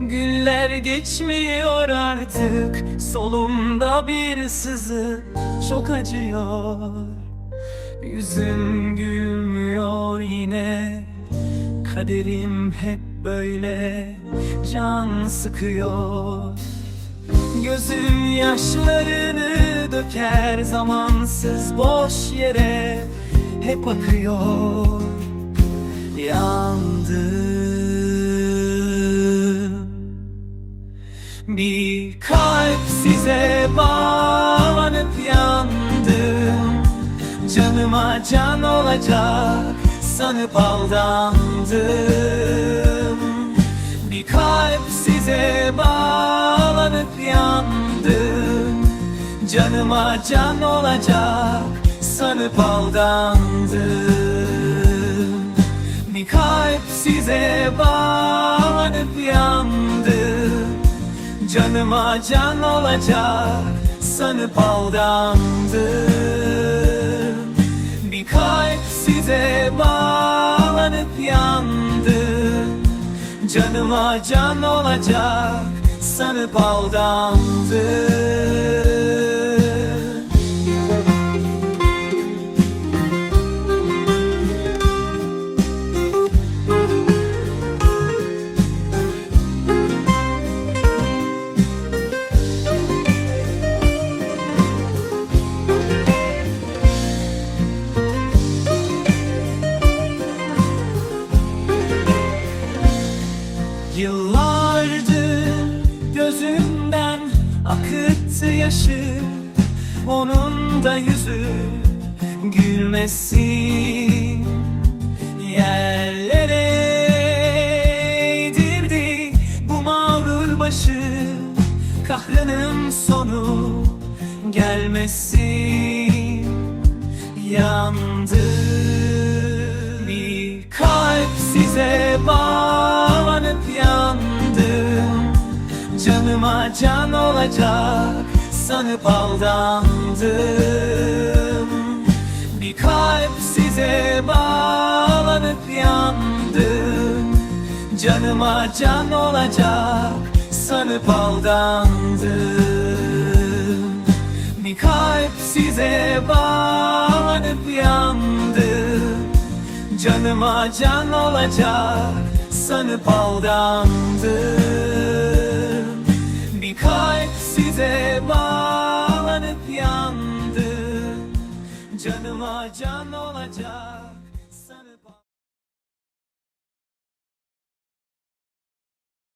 Günler geçmiyor artık. Solumda bir sızı çok acıyor. Yüzüm gülmüyor yine. Kaderim hep böyle can sıkıyor. Gözüm yaşlarını döker zamansız boş yere Hep akıyor. Yandım Bir kalp size bağlanıp yandım Canıma can olacak sanıp aldandım. Bir kalp size bağlanıp yandım Canıma can olacak sanıp aldandım. Bir kalp size bağlanıp Canıma can olacak sanıp aldandım. Bir kalp size bağlanıp yandım Canıma can olacak sanıp aldandım gözümden akıttı yaşı Onun da yüzü gülmesin. Yerlere eğdirdi bu mağrur başı Kahrının sonu gelmesin. Yandı can olacak. Sanıp aldandım. Bir kalp size bağlanıp yandım Canıma can olacak. Sanıp aldandım. Bir kalp size bağlanıp yandım Canıma can olacak. Sanıp aldandım Size bağlanıp yandı. Canıma can olacak.